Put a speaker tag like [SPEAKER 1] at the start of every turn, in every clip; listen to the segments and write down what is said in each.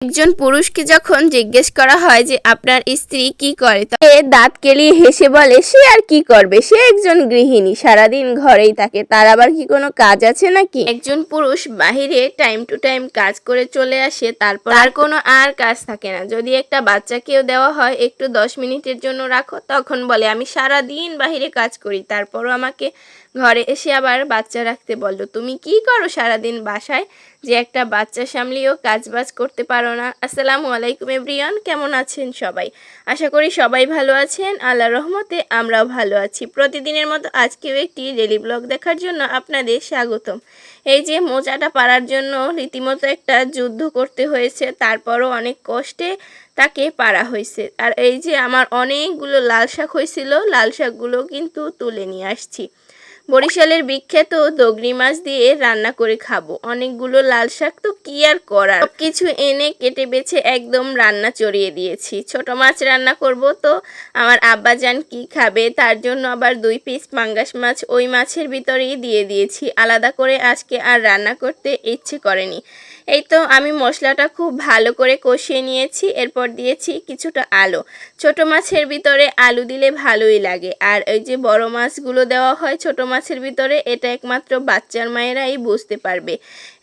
[SPEAKER 1] একজন পুরুষকে যখন জিজ্ঞেস করা হয় যে আপনার স্ত্রী কি করে সে দাঁত কেলিয়ে হেসে বলে, সে আর কি করবে? সে একজন গৃহিণী, সারাদিন ঘরেই থাকে। তার আবার কি কোনো কাজ আছে নাকি? একজন পুরুষ বাহিরে টাইম টু টাইম কাজ করে চলে আসে, তারপর আর কোনো আর কাজ থাকে না। যদি একটা বাচ্চাকেও দেওয়া হয়, একটু দশ মিনিটের জন্য রাখো, তখন বলে, আমি সারা দিন বাহিরে কাজ করি, তারপরও আমাকে ঘরে এসে আবার বাচ্চা রাখতে বলল, তুমি কি করো সারাদিন বাসায়? যে একটা বাচ্চা সামলিয়েও কাজবাজ করতে পারো না। আসসালামু আলাইকুম এভরিয়ান কেমন আছেন সবাই? আশা করি সবাই ভালো আছেন আল্লাহ রহমতে আমরাও ভালো আছি। প্রতিদিনের মতো আজকেও একটি ডেলি ব্লগ দেখার জন্য আপনাদের স্বাগতম। এই যে মোজাটা পারার জন্য রীতিমতো একটা যুদ্ধ করতে হয়েছে, তারপরও অনেক কষ্টে তাকে পারা হয়েছে। আর এই যে আমার অনেকগুলো লাল শাক হয়েছিল, লাল শাকগুলো কিন্তু তুলে নিয়ে আসছি। বরিশালের বিখ্যাত দগরি মাছ দিয়ে রান্না করে খাব। অনেকগুলো লাল শাক তো কি আর করার? কিছু এনে কেটে বেছে একদম রান্না চড়িয়ে দিয়েছি। ছোট মাছ রান্না করব তো? আমার আব্বাজান কি খাবে? তার জন্য আবার দুই পিস পাঙ্গাস মাছ ওই মাছের ভিতরেই দিয়ে দিয়েছি। আলাদা করে আজকে আর রান্না করতে ইচ্ছে করেনি। এই তো আমি মশলাটা খুব ভালো করে কষিয়ে নিয়েছি, এরপর দিয়েছি কিছুটা আলু। ছোট মাছের ভিতরে আলু দিলে ভালোই লাগে। আর এই যে বড় মাছগুলো দেওয়া হয় ছোট মাছের ভিতরে, এটা একমাত্র বাচ্চার মায়েরাই বুঝতে পারবে।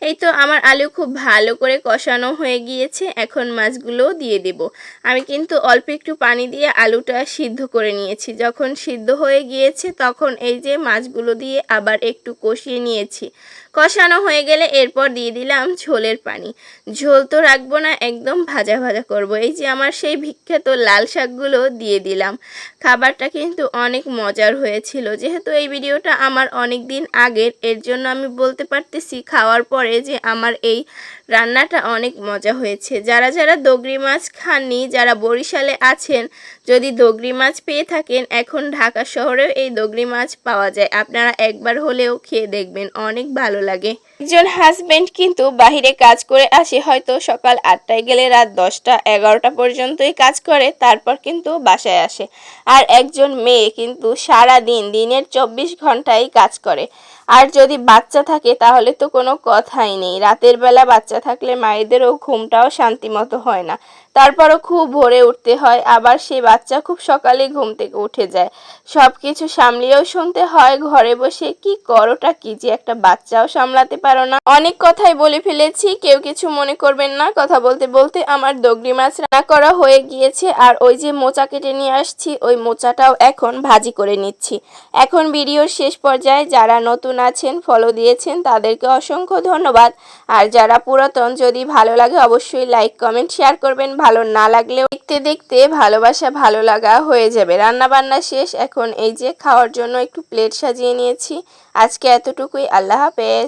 [SPEAKER 1] এই তো আমার আলু খুব ভালো করে কষানো হয়ে গিয়েছে, এখন মাছগুলোও দিয়ে দেব। আমি কিন্তু অল্প একটু পানি দিয়ে আলুটা সিদ্ধ করে নিয়েছি। যখন সিদ্ধ হয়ে গিয়েছে, তখন এই যে মাছগুলো দিয়ে আবার একটু কষিয়ে নিয়েছি। কষানো হয়ে গেলে এরপর দিয়ে দিলাম ঝোলের পানি। ঝোল তো রাখব না, একদম ভাজা ভাজা করব। এই যে আমার সেই বিখ্যাত লাল শাকগুলো দিয়ে দিলাম। খাবারটা কিন্তু অনেক মজার হয়েছিল। যেহেতু এই ভিডিওটা আমার অনেক দিন আগের, এর জন্য আমি বলতে পারতেছি খাওয়ার পরে যে আমার এই রান্নাটা অনেক মজা হয়েছে। যারা যারা দগরি মাছ খাননি, যারা বরিশালে আছেন, যদি দগরি মাছ পেয়ে থাকেন, এখন ঢাকা শহরেও এই দগরি মাছ পাওয়া যায়। আপনারা একবার হলেও খেয়ে দেখবেন, অনেক ভালো লাগে। একজন হাজবেন্ড কিন্তু বাহিরে কাজ করে আসে, হয়তো সকাল আটটায় গেলে রাত দশটা, এগারোটা পর্যন্তই কাজ করে, তারপর কিন্তু বাসায় আসে। আর একজন মেয়ে কিন্তু সারা দিন দিনের চব্বিশ ঘন্টাই কাজ করে। আর যদি বাচ্চা থাকে, তাহলে তো কোনো কথাই নেই। রাতের বেলা বাচ্চা থাকলে মায়েদেরও ঘুমটাও শান্তিমতো হয় না। তারপরও খুব ভোরে উঠতে হয়, আবার সেই বাচ্চা খুব সকালে ঘুম থেকে উঠে যায়। সব কিছু সামলিয়েও শুনতে হয়, ঘরে বসে কি করোটা, কি যে একটা বাচ্চাও সামলাতে পারো না। অনেক কথাই বলে ফেলেছি, কেউ কিছু মনে করবেন না। কথা বলতে বলতে আমার দগরি মাছ রান্না করা হয়ে গিয়েছে, আর ওই যে মোচা কেটে নিয়ে আসছি, ওই মোচাটাও এখন ভাজি করে নিচ্ছি। এখন ভিডিওর শেষ পর্যায়ে যারা নতুন আছেন ফলো দিয়েছেন, তাদেরকে অসংখ্য ধন্যবাদ। আর যারা পুরাতন, যদি ভালো লাগে অবশ্যই লাইক কমেন্ট শেয়ার করবেন। ভালো না লাগলেও দেখতে দেখতে ভালোবাসা ভালো লাগা হয়ে যাবে। রান্না বান্না শেষ। এখন এই যে খাওয়ার জন্য একটু প্লেট সাজিয়ে নিয়েছি। আজকে এতটুকুই। আল্লাহ হাফেজ।